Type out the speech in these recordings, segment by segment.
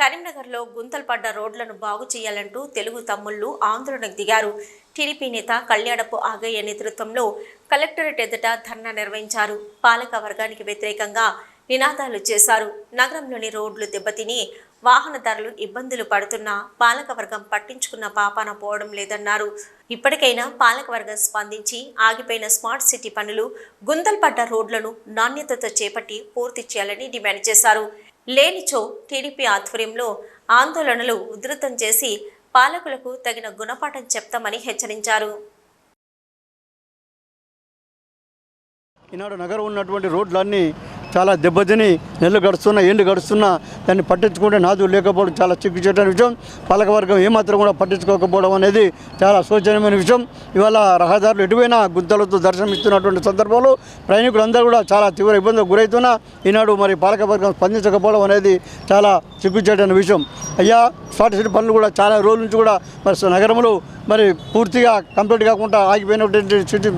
కరీంనగర్లో గుంతలు పడ్డ రోడ్లను బాగు చేయాలంటూ తెలుగు తమ్ముళ్ళు ఆందోళనకు దిగారు. టీడీపీ నేత కళ్యాణపు ఆగయ్య నేతృత్వంలో కలెక్టరేట్ ఎదుట ధర్నా నిర్వహించారు. పాలక వర్గానికి వ్యతిరేకంగా నినాదాలు చేశారు. నగరంలోని రోడ్లు దెబ్బతిని వాహనదారులు ఇబ్బందులు పడుతున్నా పాలకవర్గం పట్టించుకున్న పాపాన పోవడం లేదన్నారు. ఇప్పటికైనా పాలకవర్గం స్పందించి ఆగిపోయిన స్మార్ట్ సిటీ పనులు గుంతలు పడ్డ రోడ్లను నాణ్యతతో చేపట్టి పూర్తి చేయాలని డిమాండ్ చేశారు. లేనిచో టీడీపీ ఆధ్వర్యంలో ఆందోళనలు ఉధృతం చేసి పాలకులకు తగిన గుణపాఠం చెప్తామని హెచ్చరించారు. ఈనాడు నగరం ఉన్నటువంటి రోడ్లన్నీ చాలా దెబ్బతిని నెలలు గడుస్తున్నా ఎండు గడుస్తున్నా దాన్ని పట్టించుకుంటే నాదు లేకపోవడం చాలా చిక్కుచేటైన విషయం. పాలకవర్గం ఏమాత్రం కూడా పట్టించుకోకపోవడం అనేది చాలా శోచనీయమైన విషయం. ఇవాళ రహదారులు ఎటువైనా గుంతలతో దర్శనం ఇస్తున్నటువంటి సందర్భంలో ప్రయాణికులందరూ కూడా చాలా తీవ్ర ఇబ్బందులకు గురవుతున్నా ఈనాడు మరి పాలకవర్గం స్పందించకపోవడం అనేది చాలా చిక్కుచేటైన విషయం. అయ్యా స్మార్ట్ సిటీ పనులు కూడా చాలా రోజుల నుంచి కూడా మరి నగరంలో మరి పూర్తిగా కంప్లీట్ కాకుండా ఆగిపోయినటువంటి సిటీ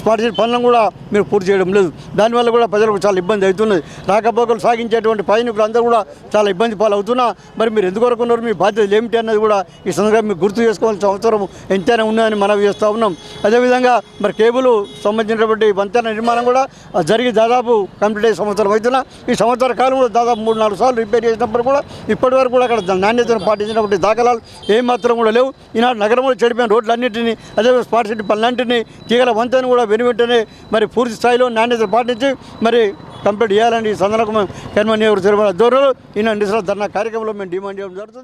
స్మార్ట్ సిటీ పనులను కూడా మీరు పూర్తి చేయడం లేదు. దానివల్ల కూడా ప్రజలకు చాలా ఇబ్బంది అవుతున్నది రాకపోకలు సాగించేటువంటి ప్రయాణికులు అందరూ కూడా చాలా ఇబ్బంది పాలవుతున్నా. మరి మీరు ఎందుకు వరకున్నారు మీ బాధ్యతలు ఏమిటి అన్నది కూడా ఈ సందర్భంగా మీకు గుర్తు చేసుకోవాల్సిన అవసరం ఎంతైనా ఉన్నాయని మనవి చేస్తూ ఉన్నాం. అదేవిధంగా మరి కేబుల్ సంబంధించినటువంటి వంతెన నిర్మాణం కూడా జరిగి దాదాపు కంప్లీట్ అయ్యే సంవత్సరం అవుతున్నా. ఈ సంవత్సర కాలంలో దాదాపు మూడు నాలుగు సార్లు రిపేర్ చేసినప్పుడు కూడా ఇప్పటి వరకు కూడా అక్కడ నాణ్యతను పాటించినటువంటి దాఖలాలు ఏమాత్రం కూడా లేవు. ఈనాడు నగరంలో చెడిపోయిన రోడ్లన్నింటినీ అదే స్మార్ట్ సిటీ పనులన్నింటినీ తీగల వంతెన కూడా వెను వెంటనే మరి పూర్తి స్థాయిలో నాణ్యతను పాటించి మరి కంప్లీట్ చేయాలని ఈ సందర్భంగా కర్మ తిరుమల దూరంలో ఈయన నిరసన ధర్నా కార్యక్రమంలో మేము డిమాండ్ చేయడం జరుగుతుంది.